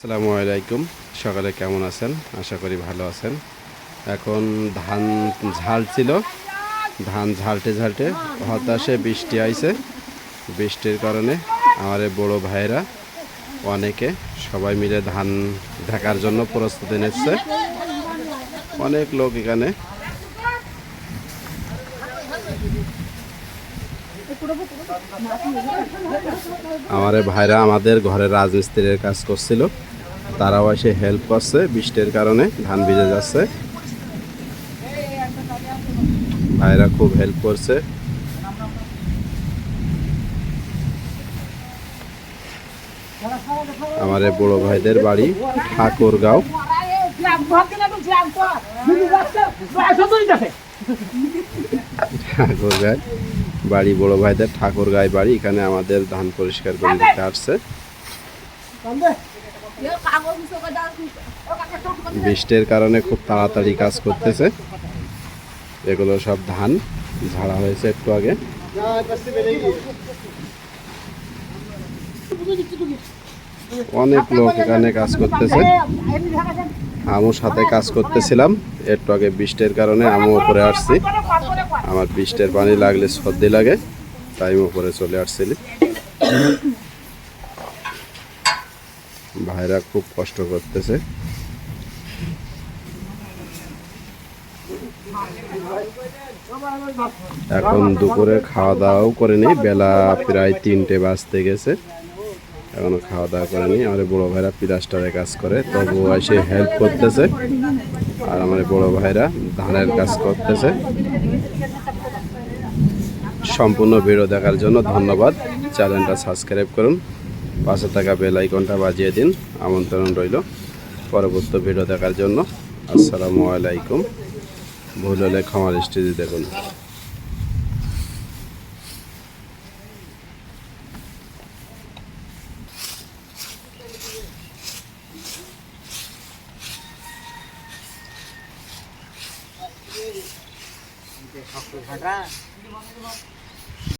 আসসালামু আলাইকুম। সকালে কেমন আছেন? আশা করি ভালো আছেন। এখন ধান ঝাল ছিল। ধান ঝালটে ঝালটে হতাশে বৃষ্টি আইছে। বৃষ্টির কারণে আমার বড় ভাইরা অনেকে সবাই মিলে ধান ঢাকার জন্য প্রস্তুতি নিচ্ছে। অনেক লোক এখানে আমার ভাইরা আমাদের ঘরে রাজমিস্ত্রির কাজ করছিল। তারাও এসে হেল্প করছে বৃষ্টির কারণে, ধান ভিজে যাচ্ছে। ভাইরা খুব হেল্প করছে। আমার বড় ভাইদের বাড়ি, ঠাকুরগাঁও। ঠাকুরগাঁয়। বাড়ি বড় ভাইদের ঠাকুরগাঁয় বাড়ি, এখানে আমাদের ধান পরিষ্কার করে দিতে আসছে। বৃষ্টির কারণে খুব তাড়াতাড়ি কাজ করতেছে। এগুলো সব ধান, ঝাড়া হয়েছে একটু আগে। অনেক লোক এখানে কাজ করতেছে। আমও সাথে কাজ করতেছিলাম। একটু আগে বৃষ্টির কারণে আমও উপরে আসছি। আমার বৃষ্টির পানি লাগলে সর্দি লাগে, তাই আমি উপরে চলে আসছিলি। ভাইরা খুব কষ্ট করতেছে। এখন দুপুরে খাওয়া দাওয়াও করেনি, বেলা প্রায় তিনটে বাজতে গেছে। এখনও খাওয়া দাওয়া করেনি আমার বড় ভাইরা প্লাস্টারে কাজ করে তবু এসে হেল্প করতেছে। আর আমার বড় ভাইরা ধানের কাজ করতেছে। সম্পূর্ণ ভিডিও দেখার জন্য ধন্যবাদ। চ্যানেলটা সাবস্ক্রাইব করুন, পাশে থাকা বেল আইকনটা বাজিয়ে দিন। আমন্ত্রণ রইল পরবর্তী ভিডিও দেখার জন্য। আসসালামু আলাইকুম। ভুল হলে ক্ষমা দৃষ্টিতে দেখুন। 好好看